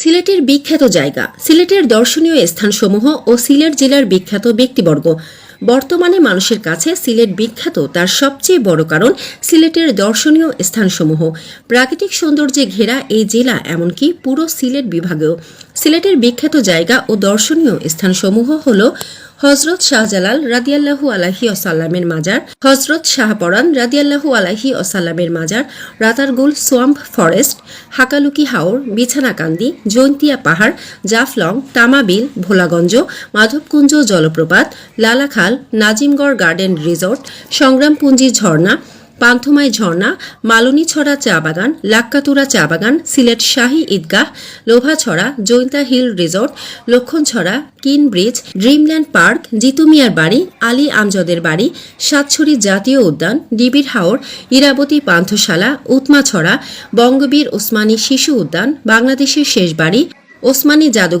সিলেটের বিখ্যাত জায়গা। সিলেটের দর্শনীয় স্থানসমূহ ও সিলেট জেলার বিখ্যাত ব্যক্তিবর্গ। বর্তমানে মানুষের কাছে সিলেট বিখ্যাত তার সবচেয়ে বড় কারণ সিলেটের দর্শনীয় স্থানসমূহ। প্রাকৃতিক সৌন্দর্যে ঘেরা এই জেলা এমনকি পুরো সিলেট বিভাগেও। সিলেটের বিখ্যাত জায়গা ও দর্শনীয় স্থানসমূহ হল হজরত শাহজালাল রাদিয়াল্লাহু আলাহি ওসাল্লামের মাজার, হজরত শাহপরান রাদিয়াল্লাহু আলাহি ওসাল্লামের মাজার, রাতারগুল সোয়াম্প ফরেস্ট, হাকালুকি হাওর, বিছানাকান্দি, জৈন্তিয়া পাহাড়, জাফলং, তামাবিল, ভোলাগঞ্জ, মাধবকুঞ্জ জলপ্রপাত, লালাখাল, নাজিমগড় গার্ডেন রিসোর্ট, সংগ্রামপুঞ্জি ঝর্ণা পান্থমাই ঝর্ণা, মালনীছড়া চা বাগান, লাক্কাতুরা চা বাগান, Sylhet Shahi Eidgah, Lovachhara, Jaintia hill resort, Lakshmanchhara, Keane bridge, Dreamland park, জিতুমিয়ার বাড়ি, আলী আমজদের বাড়ি, সাতছড়ি জাতীয় উদ্যান, ডিবির হাওর, ইরাবতী পান্থশালা, উৎমাছড়া, বঙ্গবীর ওসমানী শিশু উদ্যান, বাংলাদেশের শেষ বাড়ি, ওসমানী জাদুঘর।